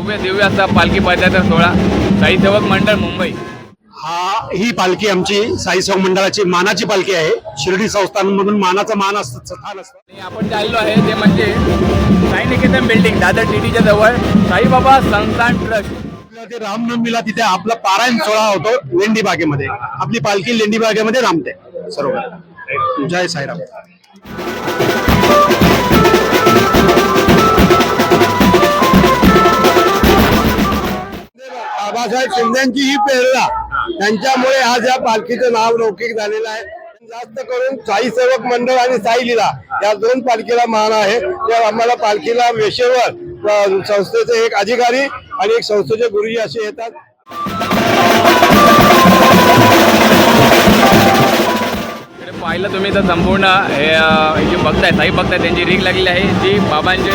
भव्य दिव्य असा पालखी पदयात्रा सोहळा साई सेवक मंडळ मुंबई. हा ही पालखी आमची साई सेवा मंडळाची मानाची पालखी आहे. शिर्डी संस्थानमधून मानाचा मान असतं स्थान असतं. आणि आपण जे आलेलो आहे ते म्हणजे साई निकेतन बिल्डिंग दादर टीटीच्या जवळ साईबाबा संस्थान ट्रस्ट. ते रामनवमीला तिथे आपला पारायण सोहळा होतो लेंडी बागेमध्ये. आपली पालखी लेंडी बागेमध्ये रामते सर्व. जय साईराम. बाबासाहेब शिंदेची ही प्रेरणा. त्यांच्यामुळे आज या पालखीचं नाव लौकिक झालेलं आहे. जास्त करून साई सेवक मंडळ आणि साई लीला या दोन पालखीला मान आहे. त्या आम्हाला पालखीला वेशेवर संस्थेचे एक अधिकारी आणि एक संस्थेचे गुरुजी असे येतात. पाहिलं तुम्ही तर संपूर्ण हे जी जे बघताय साई बघताय त्यांची रीग लागली आहे. ती बाबांच्या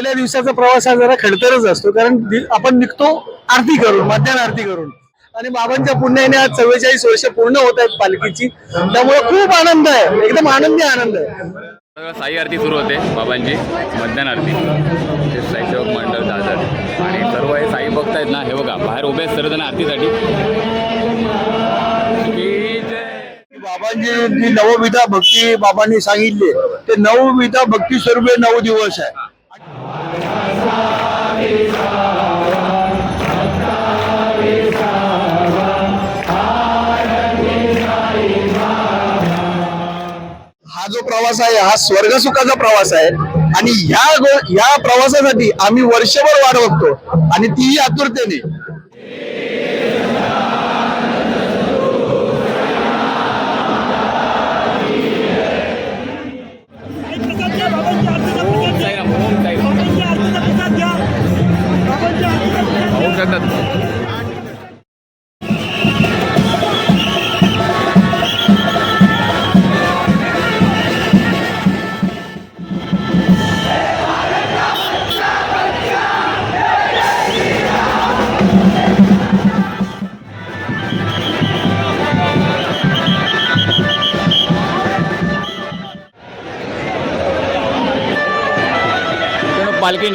पहिल्या दिवसाचा प्रवास हा जरा खडतरच असतो कारण आपण निघतो आरती करून मध्यान आरती करून. आणि बाबांच्या पुण्याने आज चव्वेचाळीस वर्ष पूर्ण होत आहेत पालखीची. त्यामुळे खूप आनंद आहे एकदम आनंदी आनंद आहे. साई आरती सुरू होते बाबांची मध्यान आरती. ते साई सेवक मंडळ दादर. आणि सर्व हे साई भक्त आहेत ना हे बघा बाहेर उभे आहेत सर्वजण आरतीसाठी. बाबांची जी नवविधा भक्ती बाबांनी सांगितली ते नवविधा भक्ती स्वरूपे नऊ दिवस आहे. प्रवास आहे हा स्वर्गसुखाचा प्रवास आहे. आणि ह्या गो- ह्या प्रवासासाठी आम्ही वर्षभर वाट बघतो आणि तीही आतुरतेने. ओम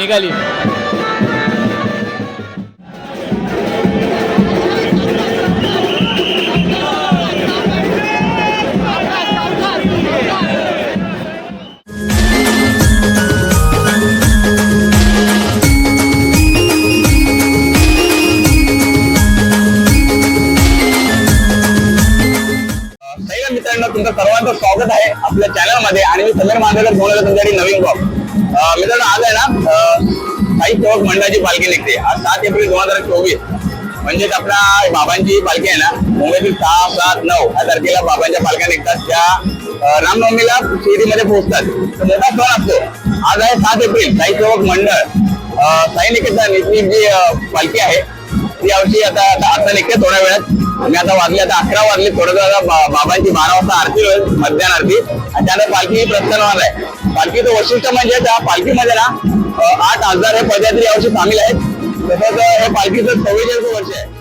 निघाली. मित्रांनो तुमचं सर्वांचं स्वागत आहे आपल्या चॅनलमध्ये. आणि मी समीर मांजरेकर घेऊन तुमच्यासाठी नवीन ब्लॉग मित्रांनो आज आहे ना काही चौक मंडळाची पालखी निघते. आज सात एप्रिल दोन हजार चोवीस. म्हणजेच आपल्या बाबांची पालखी आहे ना मुंबईतील सहा सात नऊ या तारखेला बाबांच्या पालख्या निघतात. त्या रामनवमीला शिर्डीमध्ये पोहोचतात. मोठा सण असतो. आज आहे सात एप्रिल साई चौक मंडळ. साई निकेतन इथली जी पालखी आहे ती यावर्षी आता आता आता निघते थोड्या वेळात. आणि आता वाजले आता अकरा वाजले थोडं बाबांची बारा वाजता आरती होईल मध्यान आरती. आणि त्यानंतर पालखी प्रस्थान होणार आहे. पालखीचं वैशिष्ट्य म्हणजे त्या पालखीमध्ये ना आठ हजार हे पदयात्री यावर्षी सामील आहेत. तसंच हे पालखीचं चव्वेचाळीस वर्ष आहे.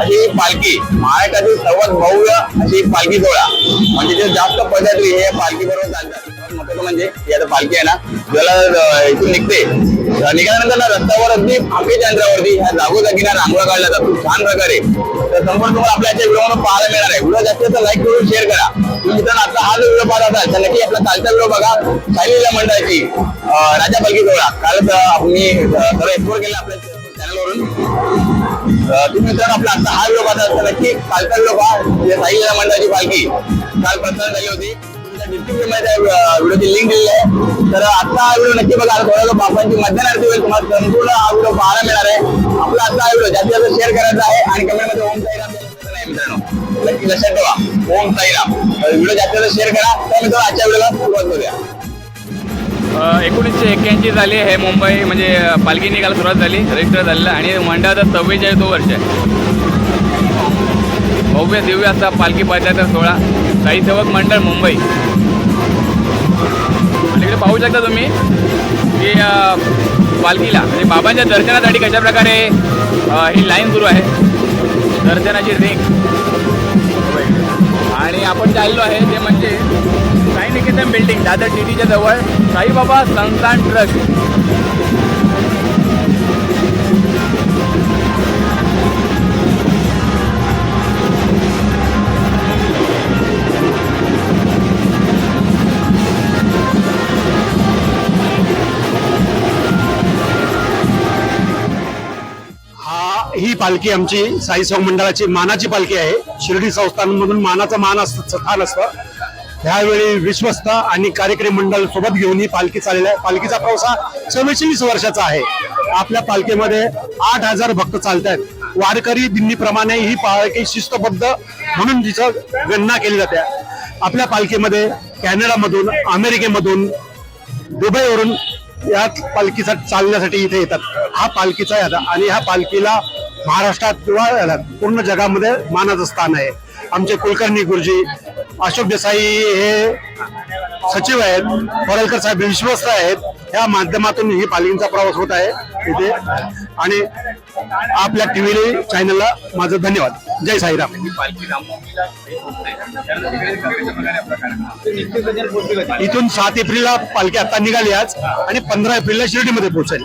अशी ही पालखी. महाराष्ट्रातील सर्वात भव्य अशी पालखी सोहळा. म्हणजे जे जास्त पदयात्री हे पालखी बरोबर चालतात. सर्वात म्हणजे ही आता पालखी आहे ना ज्याला इथून निघते. निघाल्यानंतर ना रस्त्यावर अगदी फांकेच्या अंतरावरती ह्या जागोजागी ना रांगोळा काढल्या जातो छान प्रकारे. तर संपूर्ण तुम्हाला आपल्या याच्या व्हिडिओ पाहायला मिळणार आहे. व्हिडिओ जास्त तर लाईक करून शेअर करा. तुम्ही मित्रांनो आता हा जो व्हिडिओ पाहत असाल तर नक्की आपला कालचा व्हिडिओ बघा. साईलीला मंडळाची राजा पालखी सोहळा. कालच आम्ही मी सर्व एक्सप्लोर केलं आपल्या चॅनलवरून तुम्ही मित्रांनो आपला आता हा व्हिडिओ पाहता नक्की कालचा व्हिडिओ पहा. जे साईलीला मंडळाची पालखी काल प्रसारण झाली होती. डिस्क्रिप्शनमध्ये व्हिडिओची लिंक दिलेली आहे. तर आता हा व्हिडिओ नक्की बघा. थोडा वेळ बाबांची मध्यान आरती तुम्हाला संपूर्ण हा व्हिडिओ पाहायला मिळणार आहे. आपला आता हा व्हिडिओ जास्तीत जास्त शेअर करायचा आहे. आणि कमेंटमध्ये ओम साईराम नाही मित्रांनो नक्की लक्षात ठेवा. ओम साईराम. व्हिडिओ जास्तीत जास्त शेअर करा. तर मित्रांनो आजच्या व्हिडिओला सुरुवात करूया. एकोणीसशे एक्क्याऐंशी साली हे मुंबई. म्हणजे पालखी निघायला सुरुवात झाली. रजिस्टर झालेलं आणि मंडळाचा चव्वेचाळीस वर्ष आहे भव्य दिव्य असा पालखी पदयात्रा सोहळा. साई सेवक मंडळ मुंबई. पाहू शकता तुम्ही की पालखीला म्हणजे बाबांच्या दर्शनासाठी कशा प्रकारे ही लाईन सुरू आहे. दर्शनाची रिंग. आणि आपण चाललो आहे ते म्हणजे साई निकेतन बिल्डिंग दादर टी टीच्या जवळ. साईबाबा संस्थान ट्रस्ट. पालखी आमची साई सौ मंडळाची मानाची पालखी आहे. शिर्डी संस्थानमधून मानाचं मान असत स्थान असतं. ह्यावेळी विश्वस्त आणि कार्यक्रम मंडळ सोबत घेऊन ही पालखी चाललेली आहे. पालखीचा प्रवास हा चव्वेचाळीस वर्षाचा आहे. आपल्या पालखीमध्ये आठ हजार भक्त चालत आहेत वारकरी दिंडीप्रमाणे ही पालखी शिस्तबद्ध म्हणून तिचं गणना केली जाते. आपल्या पालखीमध्ये कॅनडामधून अमेरिकेमधून दुबईवरून या पालखीचा चालण्यासाठी इथे येतात. हा पालखीचा यादा आणि ह्या पालखीला महाराष्ट्रात किंवा पूर्ण जगामध्ये मानाचं स्थान आहे. आमचे कुलकर्णी गुरुजी अशोक देसाई हे सचिव आहेत पडळकर साहेब विश्वस्त आहेत. या माध्यमातून ही पालखीचा प्रवास होत आहे इथे. आणि आपल्या टीव्ही चॅनलला माझं धन्यवाद. जय साईराम. इथून सात एप्रिलला पालखी आता निघाली आज आणि पंधरा एप्रिलला शिर्डीमध्ये पोहोचेल.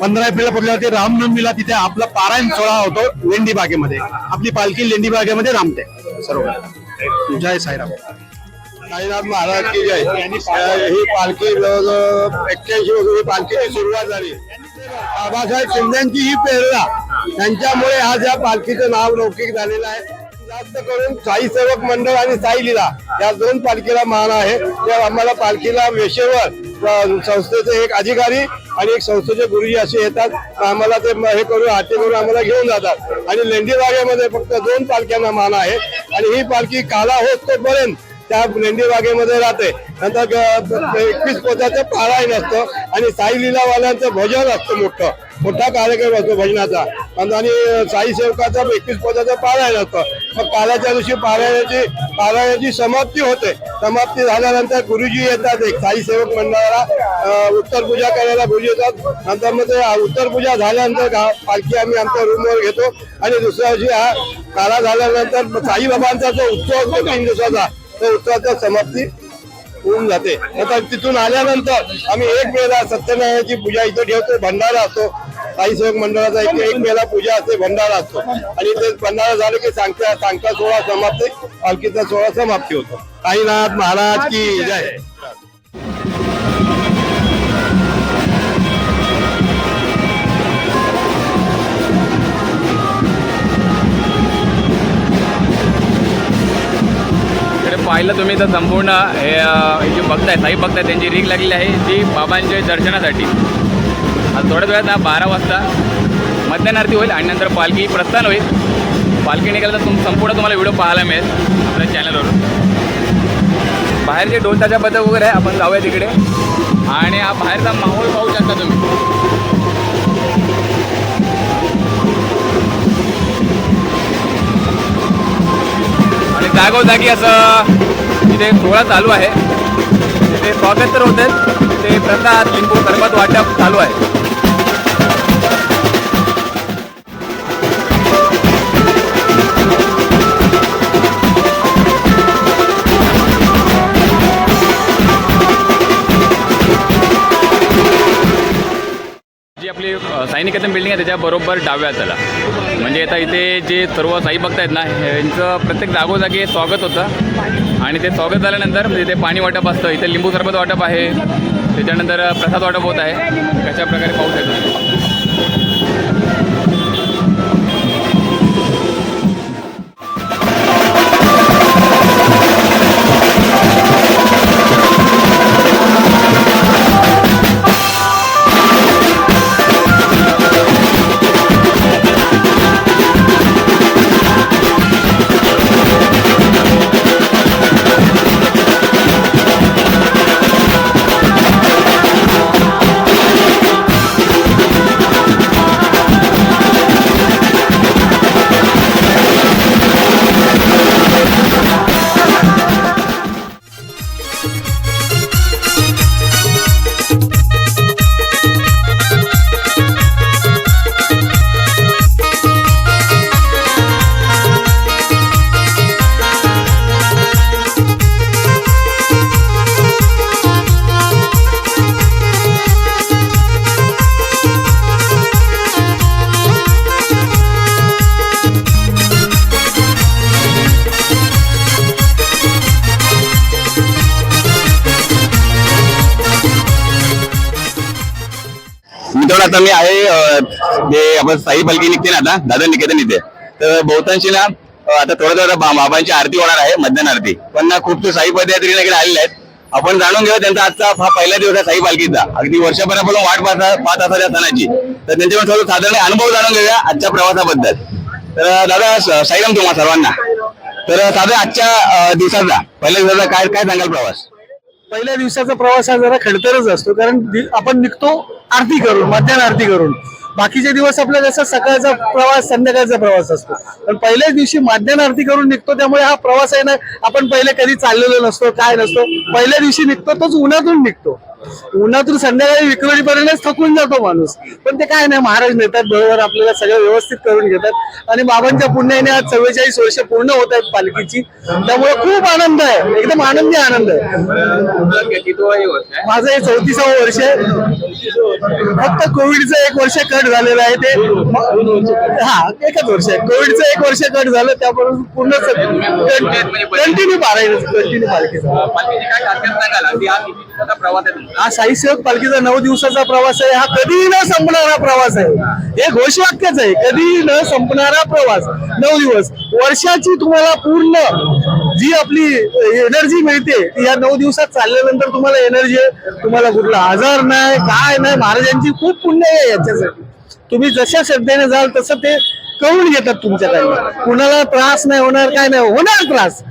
पंधरा एप्रिलला पोहोचल्यावरती रामनवमीला तिथे आपला पारायण सोहळा होतो लेंडी बागेमध्ये. आपली पालखी लेंडी बागेमध्ये रामते. सर्व. जय साईराम. साईनाथ महाराज की जय. ही पालखी जवळजवळ एक्क्याऐंशी वर्षी पालखीची सुरुवात झाली. बाबासाहेब शिंदेची ही प्रेरणा. त्यांच्यामुळे आज या पालखीचं नाव लौकिक झालेलं आहे. जास्त करून साई सेवक मंडळ आणि साई लीला या दोन पालखीला मान आहे. त्या आम्हाला पालखीला वेशेवर संस्थेचे एक अधिकारी आणि एक संस्थेचे गुरुजी असे येतात. आम्हाला ते हे करून हाती करून आम्हाला घेऊन जातात. आणि लेंडी बागेमध्ये फक्त दोन पालख्यांना मान आहे. आणि ही पालखी काला होत तोपर्यंत त्या लेंडी बागेमध्ये राहते. नंतर एकवीस पोताचा पारायण असतं आणि साई लिलावाल्यांचं भजन असतं मोठं. मोठा कार्यक्रम असतो भजनाचा. आणि आणि साई सेवकाचा एकवीस पोताचा पारायण असतं मग कालाच्या दिवशी पारायणाची पारायणाची समाप्ती होते. समाप्ती झाल्यानंतर गुरुजी येतात एक साई सेवक मंडळाला. उत्तर पूजा करायला गुरुजी येतात. नंतर मग ते उत्तर पूजा झाल्यानंतर पालखी आम्ही आमच्या रूमवर घेतो. आणि दुसऱ्या दिवशी हा काला झाल्यानंतर साईबाबांचा जो उत्सव असतो तीन दिवसाचा तो समाप्ती होऊन जाते. आता तिथून आल्यानंतर आम्ही एक वेळेला सत्यनारायणाची पूजा इथं ठेवतो भंडारा असतो. काही सेवक मंडळाचा एक एक वेळेला पूजा असते भंडारा असतो. आणि ते भंडारा झालं की सांगता सांगता सोहळा समाप्ती पालखीचा सोहळा समाप्ती होतो. काही महाराज की जय. पाहिलं तुम्ही तर संपूर्ण हे जे बघताय साई बघताय त्यांची रीग लागलेली आहे ती बाबांच्या दर्शनासाठी. आज थोड्याच वेळात हा बारा वाजता मध्यान आरती होईल आणि नंतर पालखी प्रस्थान होईल. पालखी निघाल्यानंतर तुम संपूर्ण तुम्हाला व्हिडिओ पाहायला मिळेल आपल्या चॅनलवरून. बाहेर जे ढोल ताच्या पद्धत वगैरे आहे आपण जाऊया तिकडे. आणि हा बाहेरचा माहोल पाहू शकता तुम्ही. जागोजागी असं तिथे सोहळा चालू आहे. तिथे स्वागत तर होते. ते प्रसाद लिंबू सरबत वाटप चालू आहे. जी आपली अ, बिल्डिंग आहे त्याच्या बरोबर डाव्या त्याला म्हणजे आता इथे जे सर्व साई भक्त आहेत ना यांचं प्रत्येक जागोजागी स्वागत होतं. आणि ते स्वागत झाल्यानंतर म्हणजे इथे पाणी वाटप असतं. इथे लिंबू सरबत वाटप आहे. त्याच्यानंतर प्रसाद वाटप होत आहे. कशा प्रकारे पाऊस येतो. मित्रांनो आता मी आहे जे आपण साई पालखी निघते ना आता दादा निकेतन इथे. तर बहुतांशी ना आता थोड्या थोडं बाबांची आरती होणार आहे मध्यान आरती. पण ना खूप ते साई पदयात्री इकडे आलेले आहेत. आपण जाणून घेऊ त्यांचा आजचा हा पहिला दिवस आहे साई पालखीचा. अगदी वर्षभरापासून वाट पाहता पाहत असा त्या सणाची. तर त्यांच्याकडून थोडं साधारण अनुभव जाणून घेऊया आजच्या प्रवासाबद्दल. तर दादा साईराम तुम्हाला सर्वांना. तर साधारण आजच्या दिवसाचा पहिल्या दिवसाचा काय काय सांगाल प्रवास? पहिल्या दिवसाचा प्रवास हा जरा खडतरच असतो कारण आपण निघतो आरती करून मध्यान आरती करून. बाकीचे दिवस आपला जसा सकाळचा प्रवास संध्याकाळचा प्रवास असतो. पण पहिल्याच दिवशी मध्यान आरती करून निघतो त्यामुळे हा प्रवास आहे ना आपण पहिले कधी चाललेलो नसतो काय नसतो. पहिल्या दिवशी निघतो तोच उन्हातून निघतो. उन्हातून संध्याकाळी विक्रोळीपर्यंत थकून जातो माणूस. पण ते काय नाही महाराज नेतात बरोबर आपल्याला सगळं व्यवस्थित करून घेतात. आणि बाबांच्या पुण्याने आज चव्वेचाळीस वर्ष पूर्ण होत आहेत पालखीची. त्यामुळे खूप आनंद आहे. एकदम आनंदी आनंद आहे. आहे माझं हे चौतीसावं वर्ष आहे. फक्त कोविडचं एक वर्ष कट झालेलं आहे ते. हा एकच वर्ष आहे. कोविडचं एक वर्ष कट झालं त्यापासून पूर्ण कंटिन्यू पारायचं कंटिन्यू पालखीचा. हा साईसेवक पालखीचा नऊ दिवसाचा प्रवास आहे. हा कधीही न संपणारा प्रवास आहे. हे घोषवाक्यच आहे. कधीही न संपणारा प्रवास. नऊ दिवस. वर्षाची तुम्हाला पूर्ण जी आपली एनर्जी मिळते ती या नऊ दिवसात चालल्यानंतर तुम्हाला एनर्जी आहे. तुम्हाला कुठला आजार नाही काय नाही. महाराजांची खूप पुण्य आहे याच्यासाठी. तुम्ही जशा श्रद्धेने जाल तसं ते कळून घेतात काही कुणाला त्रास नाही होणार काय नाही होणार त्रास.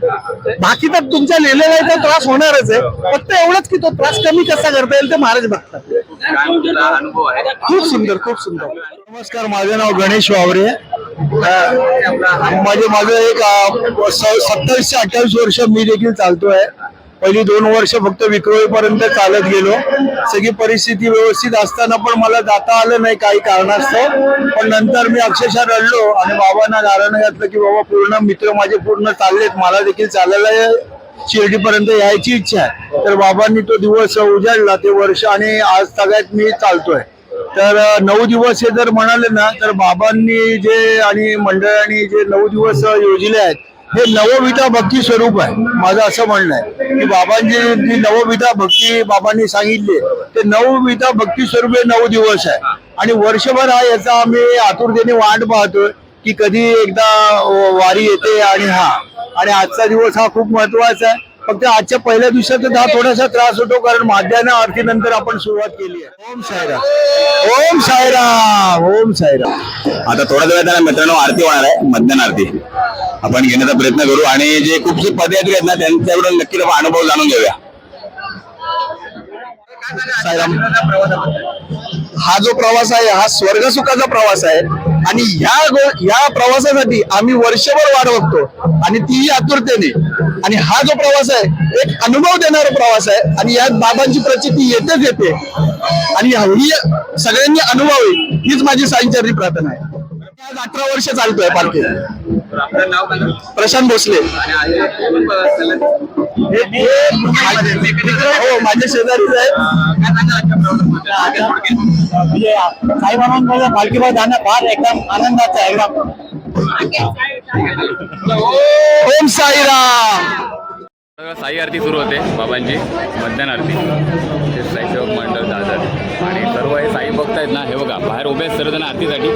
बाकी तर तुमच्या लिहिलेला तर त्रास होणारच आहे. फक्त एवढंच की तो त्रास कमी कसा करता येईल ते महाराज बघतात. खूप सुंदर खूप सुंदर. नमस्कार माझं नाव गणेश वावरे. अं, म्हणजे माझं एक सत्तावीस ते अठ्ठावीस वर्ष मी देखील चालतोय. पहिली दोन वर्ष फक्त विक्रोळीपर्यंत चालत गेलो. सगळी परिस्थिती व्यवस्थित असताना पण मला जाता आलं नाही काही कारणास्तव. पण नंतर मी अक्षरशः रडलो आणि बाबांना नारायण घातलं की बाबा पूर्ण मित्र माझे पूर्ण चाललेत. मला देखील चालायला शिर्डीपर्यंत यायची इच्छा आहे. तर बाबांनी तो दिवस उजाडला. ते वर्ष आणि आज सगळ्यात मी चालतोय. तर नऊ दिवस हे जर म्हणाले ना तर बाबांनी जे आणि मंडळाने जे नऊ दिवस योजले आहेत हे नवविधा भक्ती स्वरूप आहे. माझं असं म्हणणं आहे की बाबांची जी नवविधा भक्ती बाबांनी सांगितली ते नवविधा भक्ती स्वरूप हे नऊ दिवस आहे. आणि वर्षभर हा याचा आम्ही आतुरतेने वाट पाहतोय की कधी एकदा वारी येते आणि हा. आणि आजचा दिवस हा खूप महत्त्वाचा आहे. फक्त आजच्या पहिल्या दिवसात हा थोडासा त्रास होतो कारण माध्यान्ह आरतीनंतर आपण सुरुवात केली आहे. ओम साईराम. ओम साईराम ओम साईराम. आता थोड्या वेळात ना मित्रांनो आरती होणार आहे मध्यान आरती. आपण घेण्याचा प्रयत्न करू आणि जे खूपसे पदयात्री आहेत ना त्यांच्याकडून नक्की अनुभव जाणून घेऊया. हा जो प्रवास आहे हा स्वर्ग सुखाचा प्रवास आहे. आणि ह्या ह्या प्रवासासाठी आम्ही वर्षभर वाट बघतो. आणि तीही आतुरतेने. आणि हा जो प्रवास आहे एक अनुभव देणारा प्रवास आहे आणि यात बाबांची प्रचिती येतेच येते. आणि ही सगळ्यांनी अनुभवावी हीच माझी साईंचरणी प्रार्थना आहे. आज अठरा वर्ष चालतोय पालखी. प्रशांत भोसले? हे- हे माझे- हो माझे शेजारीच आहे. म्हणजे साईबाबांच्या पालखीवर जाणं फार एकदम आनंदाचं आहे एकदम. ओम साईराम. साई आरती सुरू होते बाबांची मध्यान आरती. ते साईसेवक मंडळ दादर. आणि सर्व हे साई बघतायत ना हे बघा बाहेर उभे आहेत सर्वजण आरतीसाठी.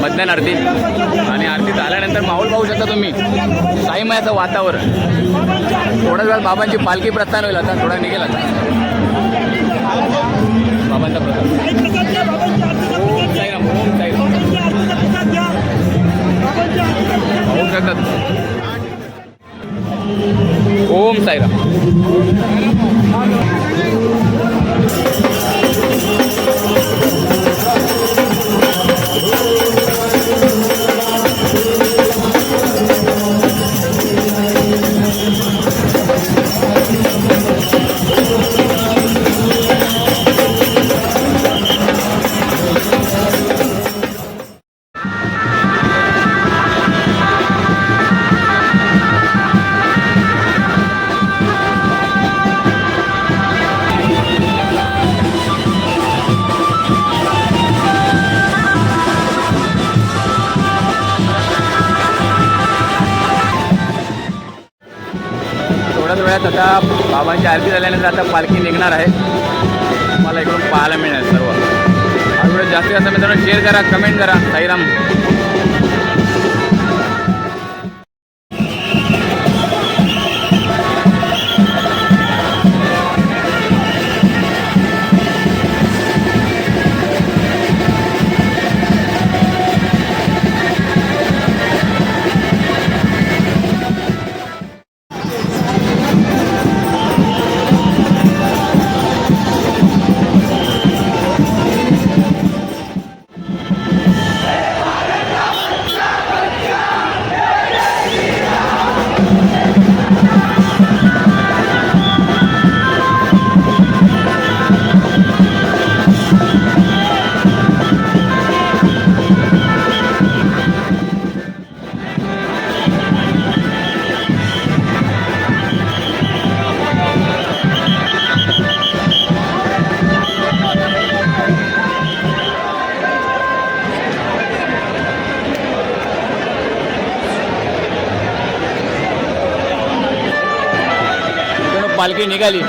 आरती मध्यान आरती. आणि आरती झाल्यानंतर माहोल पाहू शकता तुम्ही. साईमयाचं वातावरण. थोड्याच वेळात बाबांची पालखी प्रस्थान होईल आता. थोडा निघेल आता. बाबांचा प्रसाद. ओम साईराम ओम शकतात ओम साईराम. थोड्याच आता बाबांची आरती झाल्यानंतर आता पालखी निघणार आहे. मला इकडून पाहायला मिळेल सर्व. हा व्हिडिओ जास्तीत जास्त मित्रांनो शेअर करा कमेंट करा. साईराम. पालखी निघाली.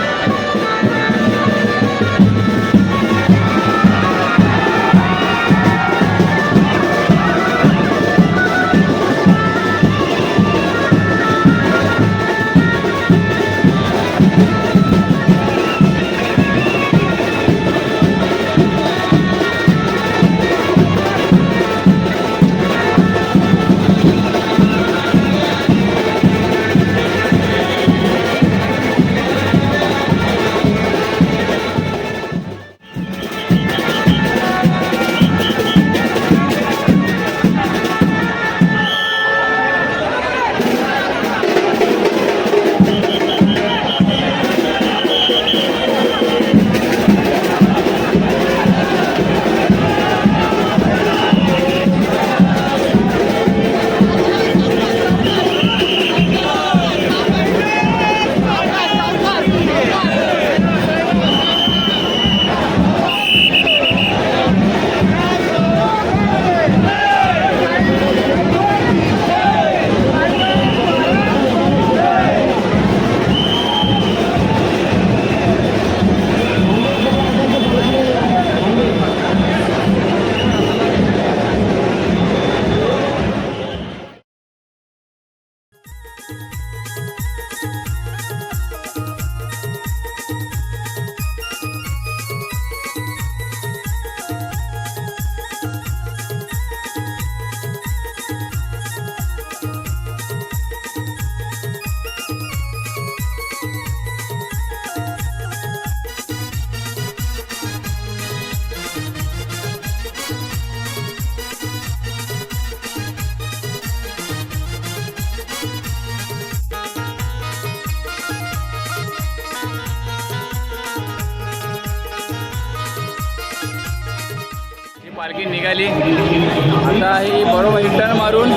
पालखी निघाली. आता ही बरोबर टर्न मारून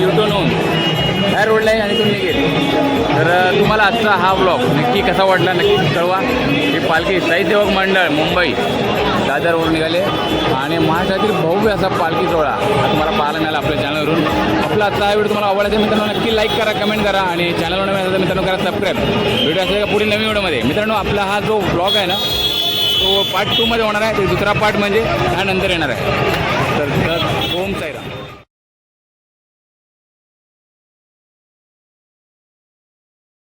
युटर्न होऊन ह्या रोडला आहे आणि तुम्ही निघेल. तर तुम्हाला आजचा हा ब्लॉग नक्की कसा वाटला नक्की कळवा. ही पालखी साईसेवक मंडळ मुंबई दादरवरून निघाले. आणि महाराष्ट्रातील भव्य असा पालखी सोहळा हा तुम्हाला पाहायला मिळाला आपल्या चॅनलवरून आपला आजचा हा व्हिडिओ तुम्हाला आवडला मित्रांनो नक्की लाईक करा कमेंट करा आणि चॅनलवर मिळाला तर मित्रांनो करा सबस्क्राईब व्हिडिओ असेल का पुढील नवीन व्हिडिओमध्ये मित्रांनो आपला हा जो ब्लॉग आहे ना तो पार्ट टूमध्ये होणार आहे ते दुसरा पार्ट म्हणजे त्यानंतर येणार आहे. तर तर ओम साईराम.